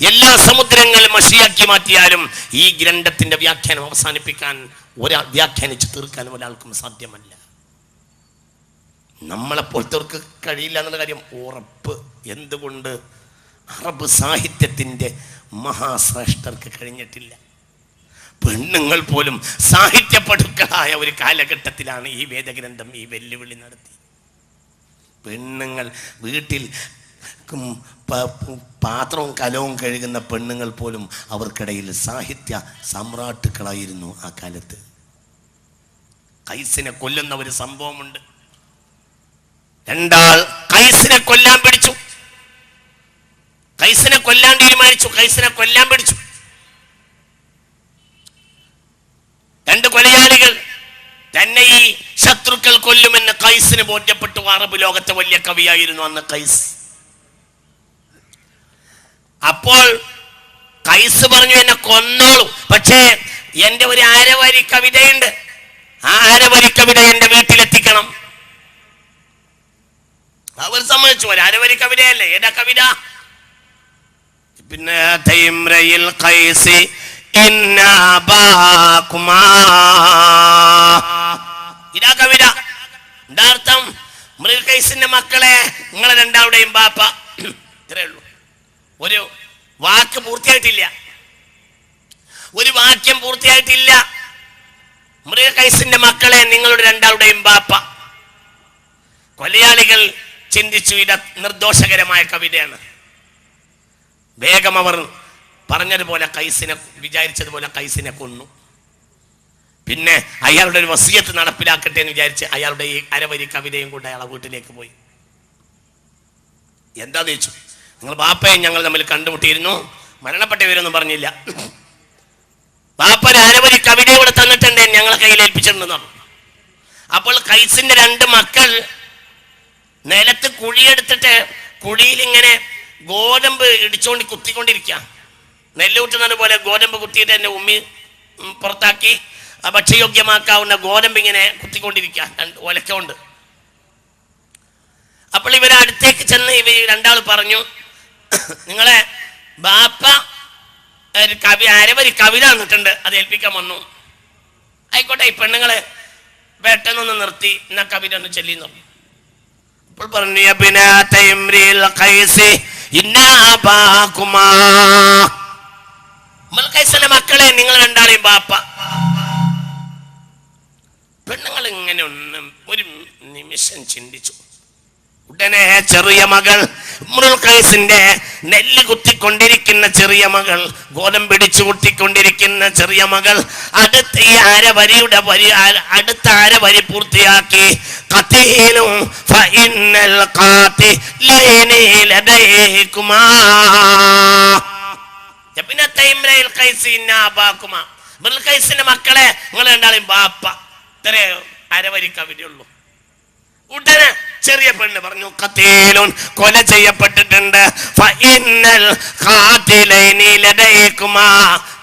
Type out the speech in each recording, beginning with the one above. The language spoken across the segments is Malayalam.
എല്ലാ സമുദ്രങ്ങളും മഷിയാക്കി മാറ്റിയാലും ഈ ഗ്രന്ഥത്തിന്റെ വ്യാഖ്യാനം അവസാനിപ്പിക്കാൻ ഒരാൾ വ്യാഖ്യാനിച്ച് തീർക്കാൻ ഒരാൾക്കും സാധ്യമല്ല. നമ്മളെപ്പോലത്തവർക്ക് കഴിയില്ല എന്നുള്ള കാര്യം ഉറപ്പ്. എന്തുകൊണ്ട്? അറബ് സാഹിത്യത്തിന്റെ മഹാശ്രേഷ്ഠർക്ക് കഴിഞ്ഞിട്ടില്ല. പെണ്ണുങ്ങൾ പോലും സാഹിത്യപടുക്കളായ ഒരു കാലഘട്ടത്തിലാണ് ഈ വേദഗ്രന്ഥം ഈ വെല്ലുവിളി നടത്തി. പെണ്ണുങ്ങൾ വീട്ടിൽ പാത്രവും കലവും കഴുകുന്ന പെണ്ണുങ്ങൾ പോലും അവർക്കിടയിൽ സാഹിത്യ സമ്രാട്ടുക്കളായിരുന്നു ആ കാലത്ത്. കൈസിനെ കൊല്ലുന്ന ഒരു സംഭവമുണ്ട്. രണ്ടാൾ കൈസിനെ കൊല്ലാൻ പിടിച്ചു. കൈസിനെ കൊല്ലാൻ തീരുമാനിച്ചു. കൈസിനെ കൊല്ലാൻ പിടിച്ചു. രണ്ട് കൊലയാളികൾ തന്നെ ഈ ശത്രുക്കൾ കൊല്ലുമെന്ന് കൈസിന് ബോധ്യപ്പെട്ടു. അറബ് ലോകത്തെ വലിയ കവിയായിരുന്നു അന്ന് കൈസ്. അപ്പോൾ കൈസ് പറഞ്ഞു എന്നെ കൊന്നോളൂ. പക്ഷേ എന്റെ ഒരു അരവരി കവിതയുണ്ട് ആ അരവരി കവിത എന്റെ വീട്ടിലെത്തിക്കണം. അവർ സമ്മതിച്ചു ഒരു അരവരി കവിതയല്ലേ ഏതാ കവിത? പിന്നെ തൈമ്രയിൽ കൈസി. ഇതാ കവിത. എന്താർത്ഥം മൃഗകൈസിന്റെ മക്കളെ നിങ്ങളെ രണ്ടാളുടെയും ബാപ്പ. ഇത്രേ ഉള്ളൂ. ഒരു വാക്ക് പൂർത്തിയായിട്ടില്ല. ഒരു വാക്യം പൂർത്തിയായിട്ടില്ല. മൃഗകൈസിന്റെ മക്കളെ നിങ്ങളുടെ രണ്ടാളുടെയും ബാപ്പ. കൊലയാളികൾ ചിന്തിച്ചു ഇത് നിർദോഷകരമായ കവിതയാണ്. വേഗം അവർ പറഞ്ഞതുപോലെ കൈസിനെ വിചാരിച്ചതുപോലെ കൈസിനെ കൊന്നു. പിന്നെ അയാളുടെ ഒരു വസീയത്ത് നടപ്പിലാക്കട്ടെ എന്ന് വിചാരിച്ച് അയാളുടെ ഈ അരവരി കവിതയും കൊണ്ട് അയാളെ വീട്ടിലേക്ക് പോയി. എന്താ ചോദിച്ചു? നിങ്ങൾ ബാപ്പയും ഞങ്ങൾ തമ്മിൽ കണ്ടുമുട്ടിയിരുന്നു. മരണപ്പെട്ടവരൊന്നും പറഞ്ഞില്ല. ബാപ്പ അനവധി കവിത ഇവിടെ തന്നിട്ടുണ്ട് ഞങ്ങളെ കയ്യിൽ ഏൽപ്പിച്ചിട്ടുണ്ടെന്ന് പറഞ്ഞു. അപ്പോൾ കൈസിന്റെ രണ്ട് മക്കൾ നിലത്ത് കുഴിയെടുത്തിട്ട് കുഴിയിൽ ഇങ്ങനെ ഗോതമ്പ് ഇടിച്ചുകൊണ്ട് കുത്തിക്കൊണ്ടിരിക്കുക നെല്ല് പോലെ ഗോതമ്പ് കുത്തിയിട്ട് എന്റെ ഉമ്മി പുറത്താക്കി. ഭക്ഷ്യയോഗ്യമാക്കാവുന്ന ഗോതമ്പ് ഇങ്ങനെ കുത്തിക്കൊണ്ടിരിക്കുക രണ്ട് ഒലക്കൊണ്ട്. അപ്പോൾ ഇവരടുത്തേക്ക് ചെന്ന് ഇവർ രണ്ടാൾ പറഞ്ഞു നിങ്ങളെ ബാപ്പ ഒരു കവി ഒരു കവിത തന്നിട്ടുണ്ട്. അത് ഏൽപ്പിക്കാൻ വന്നു. ആയിക്കോട്ടെ ഈ പെണ്ണുങ്ങൾ പെട്ടെന്നൊന്ന് നിർത്തി എന്നാ കവിത ഒന്ന് ചെല്ലിന്ന് പറഞ്ഞു. അപ്പോൾ പറഞ്ഞു മക്കളെ നിങ്ങൾ രണ്ടാളെയും ബാപ്പ. പെണ്ണുങ്ങൾ ഇങ്ങനെ ഒന്നും ഒരു നിമിഷം ചിന്തിച്ചു. ഉടനെ ചെറിയ മകൾ ഖൈസിന്റെ നെല്ല് കുത്തിക്കൊണ്ടിരിക്കുന്ന ചെറിയ മകൾ ഗോതമ്പ് പിടിച്ചു കുത്തിക്കൊണ്ടിരിക്കുന്ന ചെറിയ മകൾ അടുത്ത ഈ അരവരിയുടെ വരി അടുത്ത അരവരി പൂർത്തിയാക്കി ഖൈസിന്റെ മക്കളെ നിങ്ങൾ രണ്ടാളെയും ബാപ്പ. ഇത്രേ അരവരി കവിതയുള്ളൂ. ഉടനെ ചെറിയ പെണ്ണ് പറഞ്ഞു കത്തീലുൻ കൊല ചെയ്യപ്പെട്ടിട്ടുണ്ട്.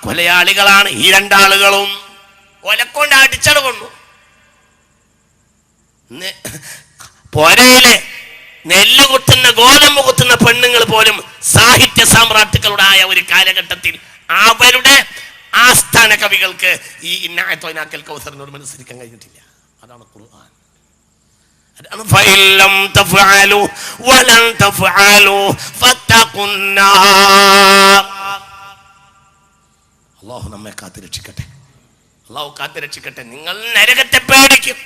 കൊലയാളികളാണ് ഈ രണ്ടാളുകളും. കൊലക്കൊണ്ട് അടിച്ചത് കൊണ്ടു പോരയിലെ നെല്ല് കുത്തുന്ന ഗോതമ്പ് കുത്തുന്ന പെണ്ണുങ്ങൾ പോലും സാഹിത്യ സാമ്രാട്ടുക്കളുടായ ഒരു കാലഘട്ടത്തിൽ അവരുടെ ആസ്ഥാന കവികൾക്ക് ഈ ഇന്നായത്തോനാക്കൽ കൗസറിനോട് മത്സരിക്കാൻ കഴിഞ്ഞിട്ടില്ല. അതാണ് فإن لم تفعلوا ولن تفعلوا فاتقوا النار അള്ളാഹു നമ്മെ കാത്തു രക്ഷിക്കട്ടെ അള്ളാഹു കാത്തു രക്ഷിക്കട്ടെ നിങ്ങൾ നരകത്തെ പേടിക്കും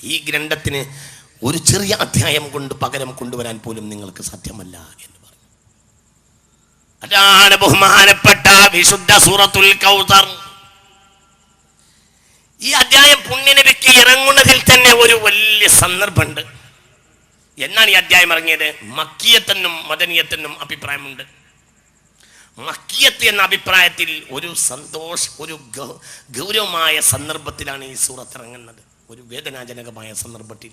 ഈ ഗ്രന്ഥത്തിന് ഒരു ചെറിയ അധ്യായം കൊണ്ട് പകരം കൊണ്ടുവരാൻ പോലും നിങ്ങൾക്ക് സാധ്യമല്ല എന്ന് പറഞ്ഞു അതാണ് ബഹുമാനപ്പെട്ട വിശുദ്ധ സൂറത്തുൽ കൗസർ ഈ അധ്യായം പുണ്യനബിക്ക് ഇറങ്ങുന്നതിൽ തന്നെ ഒരു വലിയ സന്ദർഭമുണ്ട്. എന്നാണ് ഈ അധ്യായം ഇറങ്ങിയത്? മക്കിയത്തെന്നും മദനീയത്തെന്നും അഭിപ്രായമുണ്ട്. മക്കിയത്ത് എന്ന അഭിപ്രായത്തിൽ ഒരു സന്തോഷ ഒരു ഗൗരവമായ സന്ദർഭത്തിലാണ് ഈ സൂറത്ത് ഇറങ്ങുന്നത്. ഒരു വേദനാജനകമായ സന്ദർഭത്തിൽ.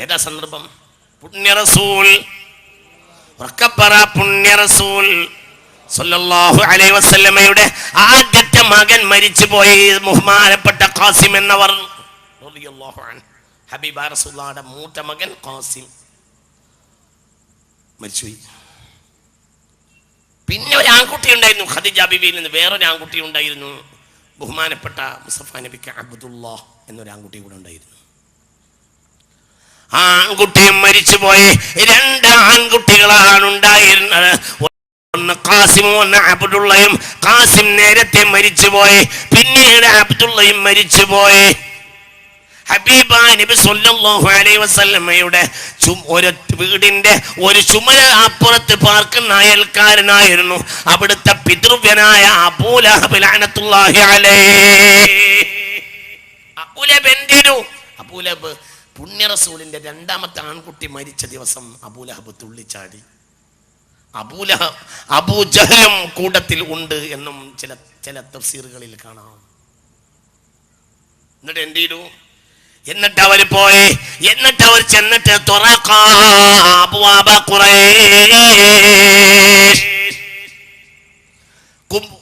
ഏതാ സന്ദർഭം? പുണ്യ റസൂൽ ഉറക്കപ്പറ പുണ്യ റസൂൽ സല്ലല്ലാഹു അലൈഹി വസല്ലമയുടെ ആദ്യത്തെ മകൻ മരിച്ചു മരിച്ചുപോയി ബഹുമാനപ്പെട്ട ഖാസിം എന്നവർ. ഹബീബ മൂത്ത മകൻ ഖാസിം മരിച്ചുപോയി. പിന്നെ ഒരു ആൺകുട്ടി ഉണ്ടായിരുന്നു ഖദീജ ബിബിയിൽ നിന്ന് വേറൊരു ആൺകുട്ടി ഉണ്ടായിരുന്നു ബഹുമാനപ്പെട്ട മുസഫ നബിക്ക് അബ്ദുള്ള എന്നൊരു ആൺകുട്ടി കൂടെ ഉണ്ടായിരുന്നു. ആൺകുട്ടിയും മരിച്ചുപോയി രണ്ട് ആൺകുട്ടികളാണ് ഉണ്ടായിരുന്നത്. ഒന്ന് കാസിമും ഒന്ന് അബ്ദുള്ളയും. കാസിം നേരത്തെ മരിച്ചുപോയി. പിന്നീട് അബ്ദുള്ളയും മരിച്ചുപോയി. ഹബീബ നബി സല്ലല്ലാഹു അലൈഹി വസല്ലമയുടെ ഒരു വീടിന്റെ ഒരു ചുമര അപ്പുറത്ത് പാർക്കുന്ന അയൽക്കാരനായിരുന്നു. അവിടുത്തെ പിതൃവ്യനായ അബൂലഹബ് ലഅനത്തുല്ലാഹി അലൈഹി. അബൂലഹബ് എന്തിനു? അബൂലഹബ് പുണ്യറസൂലിന്റെ രണ്ടാമത്തെ ആൺകുട്ടി മരിച്ച ദിവസം അബൂലഹബ് തുള്ളിച്ചാടി. അബൂലഹ അബൂ ജഹലും കൂട്ടത്തിൽ ഉണ്ട് എന്നും ചില ചില തഫ്സീറുകളിൽ കാണാം. എന്നിട്ട് എന്ത് ചെയ്തു? എന്നിട്ട് അവർ പോയി. എന്നിട്ട് അവർ ചെന്നിട്ട് തുറക്കാ അബ്വാബ ഖുറൈശ്. കും-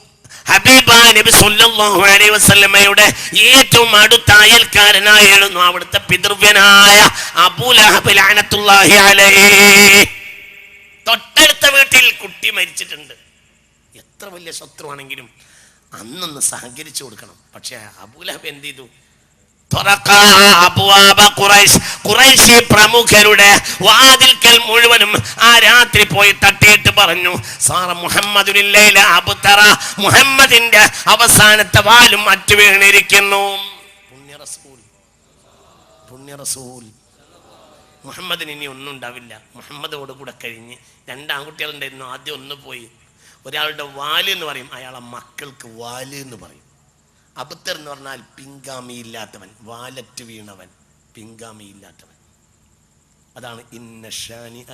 ഹബീബ നബി സല്ലല്ലാഹു അലൈഹി വസല്ലമയുടെ ഏറ്റവും അടുത്ത അയൽക്കാരനായിരുന്നു അവിടുത്തെ പിതൃവ്യനായ അബൂലഹബ് അലൈഹി. തൊട്ടടുത്ത വീട്ടിൽ കുട്ടി മരിച്ചിട്ടുണ്ട്. എത്ര വലിയ ശത്രുവാണെങ്കിലും അന്നൊന്ന് സഹകരിച്ചു കൊടുക്കണം. പക്ഷെ അബൂലഹബ് എന്ത് ചെയ്തു. ഖുറൈശി പ്രമുഖരുടെ വാതിൽക്കൽ മുഴുവനും ആ രാത്രി പോയി തട്ടിയിട്ട് പറഞ്ഞു സാറ മുഹമ്മദിനില്ലയില അബുത്തറ മുഹമ്മദിന്റെ അവസാനത്തെ വാലും അറ്റു വീണിരിക്കുന്നു പുണ്യ റസൂൽ പുണ്യ റസൂൽ മുഹമ്മദിന് ഇനി ഒന്നും ഉണ്ടാവില്ല. മുഹമ്മദോട് കൂടെ കഴിഞ്ഞ് രണ്ട് ആൺകുട്ടികളുണ്ടായിരുന്നു ആദ്യം ഒന്ന് പോയി. ഒരാളുടെ വാൽ എന്ന് പറയും അയാളെ മക്കൾക്ക് വാൽ എന്ന് പറയും. അബുത്തർ എന്ന് പറഞ്ഞാൽ പിങ്കാമി ഇല്ലാത്തവൻ വാലറ്റ് വീണവൻ പിങ്കാമി ഇല്ലാത്തവൻ അതാണ് ഇന്ന ഷാനി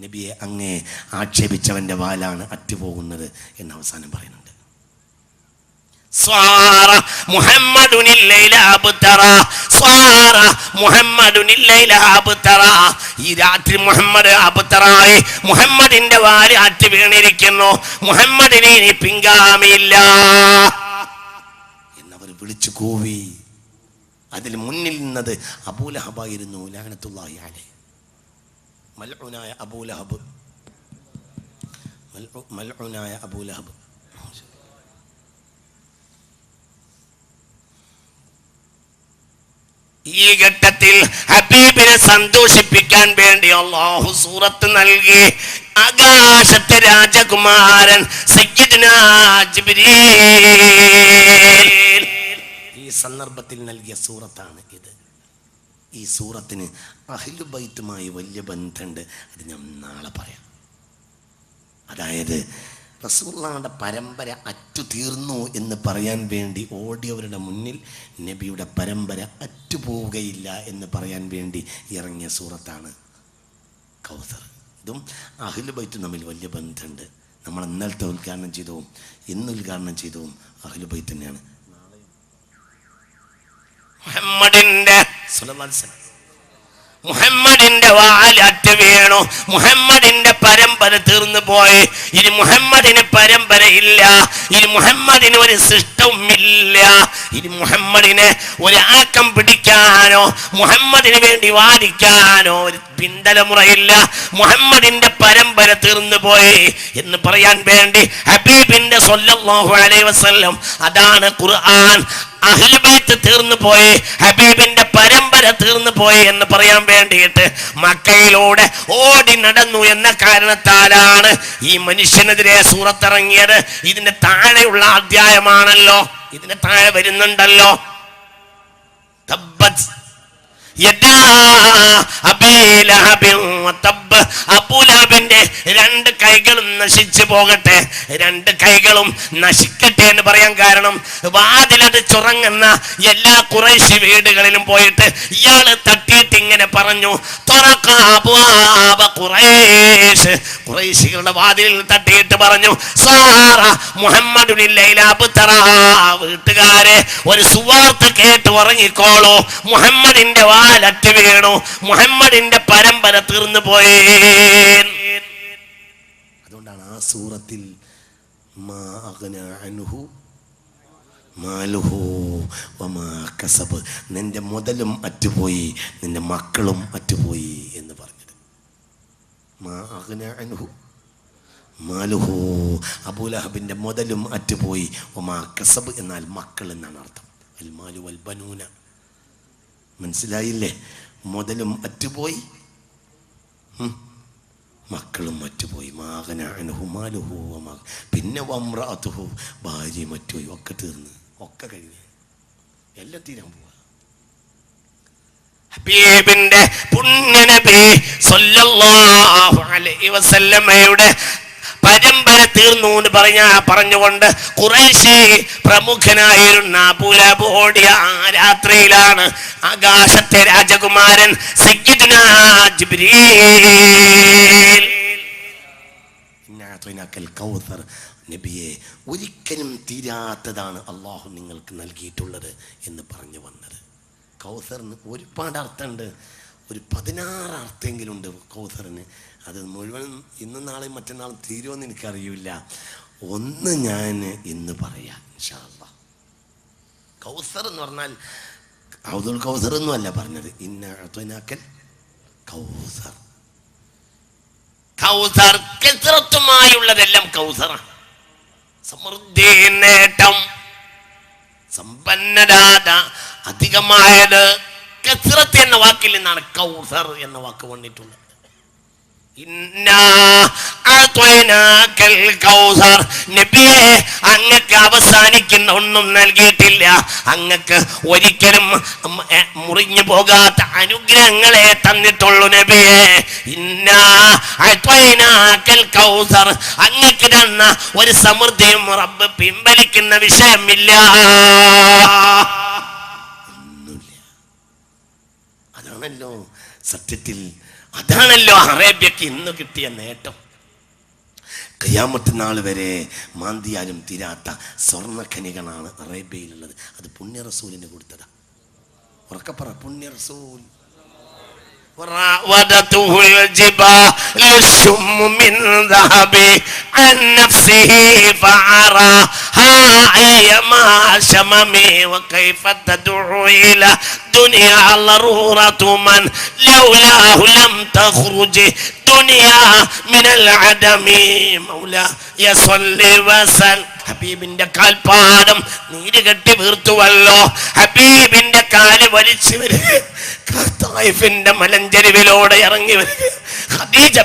നബിയെ അങ്ങേ ആക്ഷേപിച്ചവന്റെ വാലാണ് അറ്റുപോകുന്നത് എന്ന് അവസാനം പറയുന്നുണ്ട്. صار محمد الليل أبترى صار محمد الليل أبترى ഈ രാത്രി മുഹമ്മദ് അബുത്തറായി മുഹമ്മദിന്റെ വാല് അറ്റ് വീണിരിക്കുന്നു മുഹമ്മദിനെ ഇനി പിങ്കാമിയില്ല എന്നവർ വിളിച്ചു കൂവി അതിൽ മുന്നിൽ നിന്നത് അബൂലഹബായിരുന്നു ലാനത്തുള്ളാഹി അലൈഹി മൽഉനായ അബൂലഹബ് മൽഉ- മൽഉനായ അബൂലഹബ് ഈ ഘട്ടത്തിൽ ഹബീബിനെ സന്തോഷിപ്പിക്കാൻ വേണ്ടി അള്ളാഹു സൂറത്ത് നൽകി. ആകാശത്തെ രാജകുമാരൻ ഈ സന്ദർഭത്തിൽ നൽകിയ സൂറത്താണ് ഇത്. ഈ സൂറത്തിന് അഹിലുബൈത്തുമായി വലിയ ബന്ധമുണ്ട്. അത് ഞാൻ നാളെ പറയാം. അതായത് റസൂള്ളായുടെ പരമ്പര അറ്റുതീർന്നു എന്ന് പറയാൻ വേണ്ടി ഓടിയവരുടെ മുന്നിൽ നബിയുടെ പരമ്പര അറ്റുപോവുകയില്ല എന്ന് പറയാൻ വേണ്ടി ഇറങ്ങിയ സൂറത്താണ് കൗസർ. ഇതും അഹിലുബൈത്തും തമ്മിൽ വലിയ ബന്ധമുണ്ട്. നമ്മൾ ഇന്നലത്തെ ഉദ്ഘാടനം ചെയ്തതും ഇന്ന് ഉദ്ഘാടനം ചെയ്തതും അഹിലുബൈത്ത് തന്നെയാണ്. മുഹമ്മദിന്റെ സ്വല്ലല്ലാഹു അലൈഹി വസല്ലം അറ്റ വീണു. മുഹമ്മദിന്റെ പരമ്പര തീർന്നു പോയി. ഇനി മുഹമ്മദിന് പരമ്പര ഇല്ല ഇനി മുഹമ്മദിന് ഒരു സിസ്റ്റവും ഇല്ല ഇനി മുഹമ്മദിനെ ഒരു ആക്കം പിടിക്കാനോ മുഹമ്മദിന് വേണ്ടി വാദിക്കാനോ ഒരു പിന്തലമുറയില്ല മുഹമ്മദിന്റെ പരമ്പര തീർന്നു പോയി. എന്ന് പറയാൻ വേണ്ടി ഹബീബിന്റെ അലൈഹി വസല്ലം അതാണ് ഖുർആൻ. അഹ്ലുബൈത്ത് തീർന്നു പോയി ഹബീബിന്റെ പരമ്പര തീർന്നു പോയി എന്ന് പറയാൻ വേണ്ടിയിട്ട് മക്കയിലൂടെ ഓടി നടന്നു എന്ന കാരണത്താലാണ് ഈ മനുഷ്യനെതിരെ സൂറത്തിറങ്ങിയത്. ഇതിന്റെ താഴെയുള്ള അധ്യായമാണല്ലോ. ഇതിന്റെ താഴെ വരുന്നുണ്ടല്ലോ. അബൂലഹബിന്റെ രണ്ട് കൈകളും നശിച്ചു പോകട്ടെ. രണ്ട് കൈകളും നശിക്കട്ടെ എന്ന് പറയാൻ കാരണം വാതിലത് ചുറങ്ങുന്ന എല്ലാ കുറേശ്ശി വീടുകളിലും പോയിട്ട് ഇയാൾ തട്ടിയിട്ട് ഇങ്ങനെ പറഞ്ഞു കുറേശികളുടെ വാതിലിൽ തട്ടിയിട്ട് പറഞ്ഞു സാറ മുഹമ്മദ് വീട്ടുകാരെ ഒരു സുവാർത്ത കേട്ട് ഉറങ്ങിക്കോളൂ. മുഹമ്മദിന്റെ വാലറ്റ് വീണു. മുഹമ്മദിന്റെ പരമ്പര തീർന്നു പോയി. അതുകൊണ്ടാണ് ആ സൂറത്തിൽ നിന്റെ മുതലും അറ്റുപോയി നിന്റെ മക്കളും അറ്റുപോയി എന്ന് പറഞ്ഞത്. മാലുഹു. അബൂലഹബിന്റെ മുതലും അറ്റുപോയി ഒമാ കസബ് എന്നാൽ മക്കൾ എന്നാണ് അർത്ഥം. അൽ മാലു വൽ ബനൂന. മനസ്സിലായില്ലേ? മുതലും അറ്റുപോയി. മക്കളും മറ്റുപോയി. പിന്നെ വമ്രാത്തുഹു ഭാര്യ മറ്റുപോയി. ഒക്കെ തീർന്ന്. ഒക്കെ കഴിഞ്ഞ്. എല്ലാം തീരാൻ പോവാ. ഹബീബിന്റെ പുണ്യനബി സല്ലല്ലാഹു അലൈഹി വസല്ലമയുടെ പരമ്പര തീർന്നു എന്ന് പറഞ്ഞ പറഞ്ഞുകൊണ്ട് കുറേശ്ശി പ്രമുഖനായിരുന്ന പുലബോടിയ ആ രാത്രിയിലാണ് ആകാശത്തെ രാജകുമാരൻ നബിയെ ഒരിക്കലും തീരാത്തതാണ് അള്ളാഹു നിങ്ങൾക്ക് നൽകിയിട്ടുള്ളത് എന്ന് പറഞ്ഞു വന്നത്. കൗസറിന് ഒരുപാട് അർത്ഥമുണ്ട്. ഒരു പതിനാറ് അർത്ഥമെങ്കിലും ഉണ്ട് കൗസറിന്. അത് മുഴുവൻ ഇന്നും നാളെയും മറ്റന്നാളും തീരുമെന്ന് എനിക്കറിയില്ല. ഒന്ന് ഞാൻ ഇന്ന് പറയാം കൗസർ എന്ന് പറഞ്ഞാൽ ഔദുൽ കൗസർ എന്നും അല്ല പറഞ്ഞത് ഇന്നക്കൽ കൗസർ. കൗസർ കെസറത്തുമായുള്ളതെല്ലാം കൗസറാണ് സമൃദ്ധി നേട്ടം സമ്പന്നരാത അധികമായത് കസറത്ത് എന്ന വാക്കിൽ നിന്നാണ് കൗസർ എന്ന വാക്ക് വന്നിട്ടുള്ളത് ഇന്നാ അഅ്തൈനാക്കൽ കൗസർ നബിയെ അങ്ങക്ക് അവസാനിക്കുന്ന ഒന്നും നൽകിയിട്ടില്ല. അങ്ങക്ക് ഒരിക്കലും മുറിഞ്ഞു പോകാത്ത അനുഗ്രഹങ്ങളെ തന്നിട്ടുള്ളൂ നബിയെ. കൗസർ. അങ്ങക്ക് തന്ന ഒരു സമൃദ്ധിയും റബ്ബ് പിൻവലിക്കുന്ന വിഷയമില്ല. അതാണല്ലോ സത്യത്തിൽ അതാണല്ലോ അറേബ്യക്ക് ഇന്ന് കിട്ടിയ നേട്ടം. കയ്യാമത്ത് വരെ മാന്തിയാലും തീരാത്ത സ്വർണഖനികളാണ് അറേബ്യയിലുള്ളത്. അത് പുണ്യ റസൂലിന് കൊടുത്തതാ. ഉറക്കപ്പറ പുണ്യ റസൂൽ وراودته الجبال الشم من ذهب عن نفسه فعراها أيما شممي وكيف تدعو إلى دنيا ضرورة من لولاه لم تخرج. دنيا من العدم مولا يصلي وسلم. ഹബീബിന്റെ കാൽപാദം നീര് കെട്ടി വീർത്തുവല്ലോ. ഹബീബിന്റെ കാൽ വലിച്ചു വരിക. തായിഫിന്റെ മലഞ്ചെരുവിലൂടെ ഇറങ്ങി വരിക.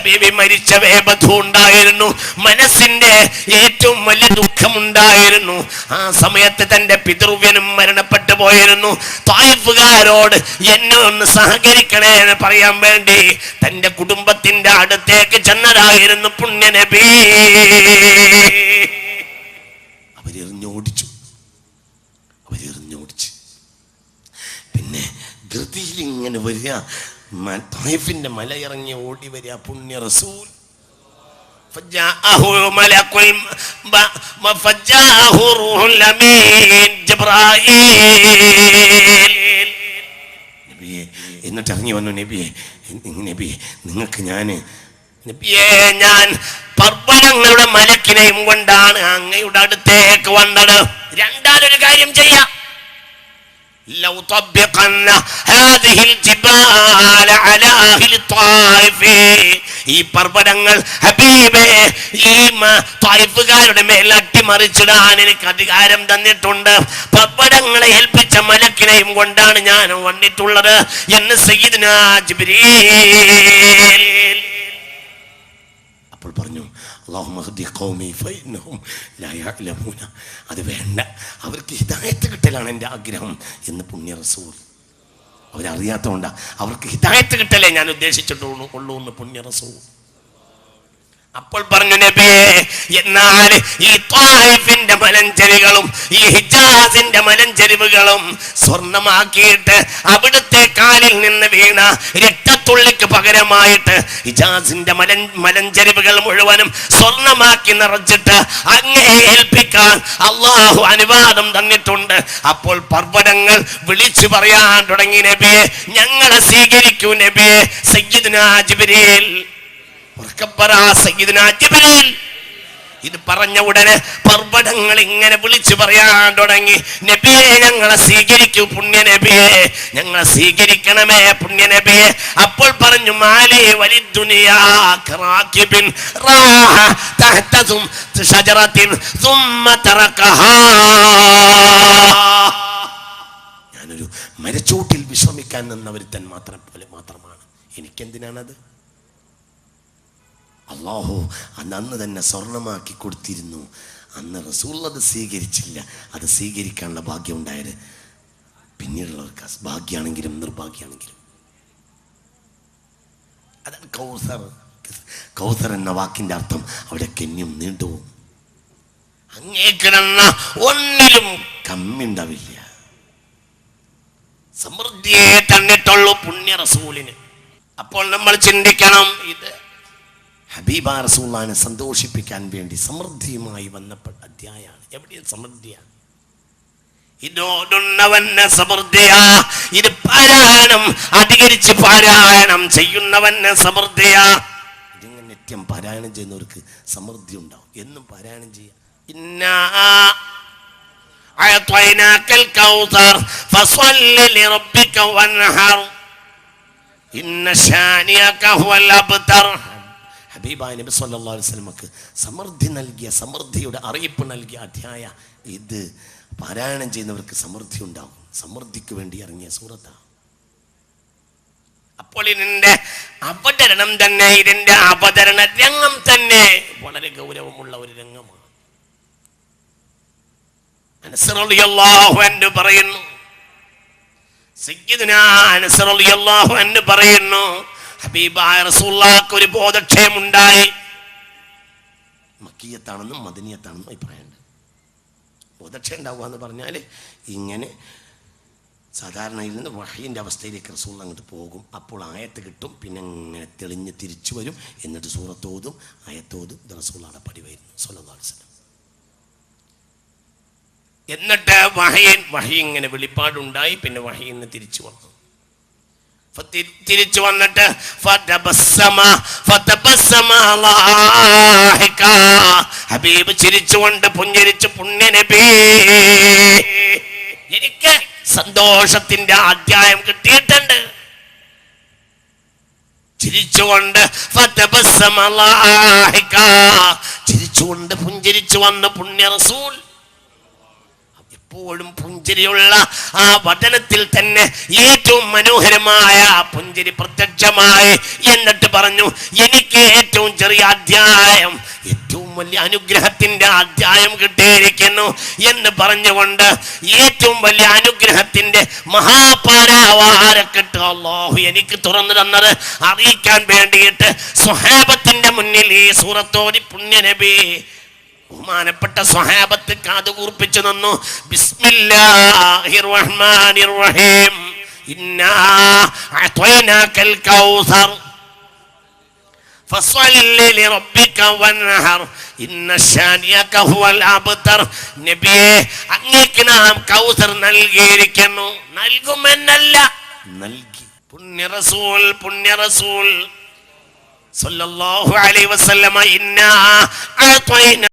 ബീബി മരിച്ച വേബധു ഉണ്ടായിരുന്നു. മനസ്സിന്റെ ഏറ്റവും വലിയ ദുഃഖമുണ്ടായിരുന്നു. ആ സമയത്ത് തന്റെ പിതൃവ്യനും മരണപ്പെട്ടു പോയിരുന്നു. തായിഫുകാരോട് എന്നെ ഒന്ന് സഹകരിക്കണേ എന്ന് പറയാൻ വേണ്ടി തന്റെ കുടുംബത്തിന്റെ അടുത്തേക്ക് ചെന്നതായിരുന്നു പുണ്യനബി. ധൃതിയിൽ ഇങ്ങനെ വരിക തൈഫിന്റെ മല ഇറങ്ങി ഓടി വരിക പുണ്യ റസൂൽ. എന്നിട്ട് ഇറങ്ങി വന്നു നബിയെ നബിയെ നിങ്ങൾക്ക് ഞാൻ നബിയെ ഞാൻ പർവതങ്ങളുടെ മലക്കിനെയും കൊണ്ടാണ് അങ്ങയുടെ അടുത്തേക്ക് വന്നത്. രണ്ടാലൊരു കാര്യം ചെയ്യാം. لو طبقن هذه الجبال على أهل الطائف ഈ പർവ്വതങ്ങൾ ഹബീബെ ഈ മ- ത്വായിഫുകാരുടെ മേൽ അട്ടിമറിച്ചിടാൻ എനിക്ക് അധികാരം തന്നിട്ടുണ്ട് പർവ്വതങ്ങളെ ഏൽപ്പിച്ച മലക്കിനെയും കൊണ്ടാണ് ഞാൻ വന്നിട്ടുള്ളത് എന്ന് സയ്യിദ്ന ജിബ്രീൽ അപ്പോൾ പറഞ്ഞു അല്ലാഹുമ്മ ഹ്ദി ഖൗമി ഫഇന്നഹും ലാ യഅലമൂന. അത് വേണ്ട. അവർക്ക് ഹിതായത്ത് കിട്ടലാണ് എന്റെ ആഗ്രഹം എന്ന് പുണ്യ റസൂൽ. അവരറിയാത്തതുകൊണ്ടാണ് അവർക്ക് ഹിതായത്ത് കിട്ടലേ ഞാൻ ഉദ്ദേശിച്ചിട്ടുള്ളൂ ഉള്ളൂ എന്ന് പുണ്യ റസൂൽ. അപ്പോൾ പറഞ്ഞു നബിയെ എന്നാൽ ഈ തായിഫിന്റെ മലഞ്ചെരികളും ഈ ഹിജാസിന്റെ മലഞ്ചെരിവുകളും സ്വർണമാക്കിയിട്ട് അവിടുത്തെ കാലിൽ നിന്ന് വീണ രക്തത്തുള്ളിക്ക് പകരമായിട്ട് ഹിജാസിന്റെ മലൻ മലഞ്ചെരിവുകൾ മുഴുവനും സ്വർണമാക്കി നിറച്ചിട്ട് അങ്ങേ ഏൽപ്പിക്കാൻ അള്ളാഹു അനുവാദം തന്നിട്ടുണ്ട്. അപ്പോൾ പർവതങ്ങൾ വിളിച്ചു പറയാൻ തുടങ്ങി നബിയെ ഞങ്ങളെ സ്വീകരിക്കൂ നബിയെ സയ്യിദ് ജിബ്രീൽ. ഇത് പറഞ്ഞ ഉടനെ പർവതങ്ങൾ ഇങ്ങനെ വിളിച്ചു പറയാൻ തുടങ്ങി. നബിയെ ഞങ്ങളെ സ്വീകരിക്കൂ പുണ്യ നബിയെ. ഞങ്ങളെ സ്വീകരിക്കണമേ പുണ്യ നബിയെ. അപ്പോൾ പറഞ്ഞു മാലേ വലി ദുനിയാറത്തിൻ ഞാനൊരു മരച്ചൂട്ടിൽ വിശ്രമിക്കാൻ നിന്നവരുത്തൻ മാത്രം പോലെ മാത്രമാണ്. എനിക്കെന്തിനാണത്? അള്ളാഹു അന്ന് തന്നെ സ്വർണമാക്കി കൊടുത്തിരുന്നു. അന്ന് റസൂൽ അത് സ്വീകരിച്ചില്ല. അത് സ്വീകരിക്കാനുള്ള ഭാഗ്യം ഉണ്ടായത് പിന്നീടുള്ളവർക്ക് ഭാഗ്യമാണെങ്കിലും നിർഭാഗ്യമാണെങ്കിലും അതാണ് കൗസർ. കൗസർ എന്ന വാക്കിന്റെ അർത്ഥം അവിടെ കെന്യം നീണ്ടുപോകും അങ്ങേ കിടന്ന ഒന്നിലും കമ്മിണ്ടാവില്ല. സമൃദ്ധിയെ തന്നിട്ടുള്ളൂ പുണ്യ റസൂലിന്. അപ്പോൾ നമ്മൾ ചിന്തിക്കണം ഇത് ഹബീബ റസൂലാനെ സന്തോഷിപ്പിക്കാൻ വേണ്ടി സമൃദ്ധിയുമായി വന്നപ്പെട്ട അധ്യായാണ് എവിടെയും സമൃദ്ധിയാണ് ഇതോടുന്നവന് സമൃദ്ധിയാ ഇത് പാരായണം അധികരിച്ച് പാരായണം ചെയ്യുന്നവന് സമൃദ്ധിയാ ഇതിങ്ങനെ നിത്യം പാരായണം ചെയ്യുന്നവർക്ക് സമൃദ്ധി ഉണ്ടാവും എന്നും പാരായണം ചെയ്യാം ഇന്നാ أعطيناك الكوثر فصل لربك وانهر إن شانئك هو الأبتر ഹബീബായ നബി സല്ലല്ലാഹു അലൈഹി വസല്ലമക്ക് സമൃദ്ധി നൽകിയ സമൃദ്ധിയുടെ അറിയിപ്പ് നൽകിയ അധ്യായ ഇത്. പാരായണം ചെയ്യുന്നവർക്ക് സമൃദ്ധി ഉണ്ടാകും. സമൃദ്ധിക്ക് വേണ്ടി ഇറങ്ങിയ സൂറത്താണ് അപ്പോൾ ഇതിന്റെ അവതരണം തന്നെ ഇതിന്റെ അവതരണ രംഗം തന്നെ വളരെ ഗൗരവമുള്ള ഒരു രംഗമാണ്. പറയുന്നു പറയുന്നു ഹബീബായ റസൂലുള്ളാഹിക്ക് ഒരു ബോധക്ഷയമുണ്ടായി. മക്കീയത്താണെന്നും മദനീയത്താണെന്നും അഭിപ്രായമുണ്ട് ബോധക്ഷയം ഉണ്ടാവുക എന്ന് പറഞ്ഞാൽ ഇങ്ങനെ സാധാരണയിൽ നിന്ന് വഹീന്റെ അവസ്ഥയിലേക്ക് റസൂൾ അങ്ങോട്ട് പോകും. അപ്പോൾ ആയത്ത് കിട്ടും പിന്നെ അങ്ങനെ തെളിഞ്ഞ് തിരിച്ചു വരും. എന്നിട്ട് സൂറത്തോതും ആയത്തോതും സല്ലല്ലാഹു അലൈഹി വസല്ലം. എന്നിട്ട് വഹയൻ വഹി ഇങ്ങനെ വെളിപ്പാടുണ്ടായി പിന്നെ വഹയിന്ന് തിരിച്ചു വന്നു. തിരിച്ചു വന്നിട്ട്. ഹബീബ് ചിരിച്ചുകൊണ്ട് പുഞ്ചിരിച്ചു പുണ്യനബി എനിക്ക് സന്തോഷത്തിന്റെ അധ്യായം കിട്ടിയിട്ടുണ്ട് ചിരിച്ചുകൊണ്ട്. ചിരിച്ചുകൊണ്ട് പുഞ്ചിരിച്ചു വന്ന പുണ്യ റസൂൽ എപ്പോഴും പുഞ്ചിരിയുള്ള ആ വചനത്തിൽ തന്നെ ഏറ്റവും മനോഹരമായ പുഞ്ചിരി പ്രത്യക്ഷമായി എന്നിട്ട് പറഞ്ഞു എനിക്ക് ഏറ്റവും ചെറിയ അധ്യായം ഏറ്റവും വലിയ അനുഗ്രഹത്തിന്റെ അധ്യായം കിട്ടിയിരിക്കുന്നു എന്ന് പറഞ്ഞുകൊണ്ട് ഏറ്റവും വലിയ അനുഗ്രഹത്തിന്റെ മഹാപാരാവാരക്കെട്ട് അള്ളാഹു എനിക്ക് തുറന്നു തന്നത് അറിയിക്കാൻ വേണ്ടിയിട്ട് സ്വഹാബത്തിന്റെ മുന്നിൽ ഈ സൂറത്തോടി പുണ്യനബി ബഹുമാനപ്പെട്ട സ്വഹാബത്ത് കാതുകൂർപ്പിച്ചു നിന്നു. ബിസ്മില്ലാഹിർ റഹ്മാനിർ റഹീം ഇന്നാ കൗസർ അങ്ങേക്ക് നാം കൗസർ നൽകിയിരിക്കുന്നു. നൽകുമെന്നല്ല. നൽകി. സല്ലല്ലാഹു അലൈഹി വസല്ലമ ഇന്നാ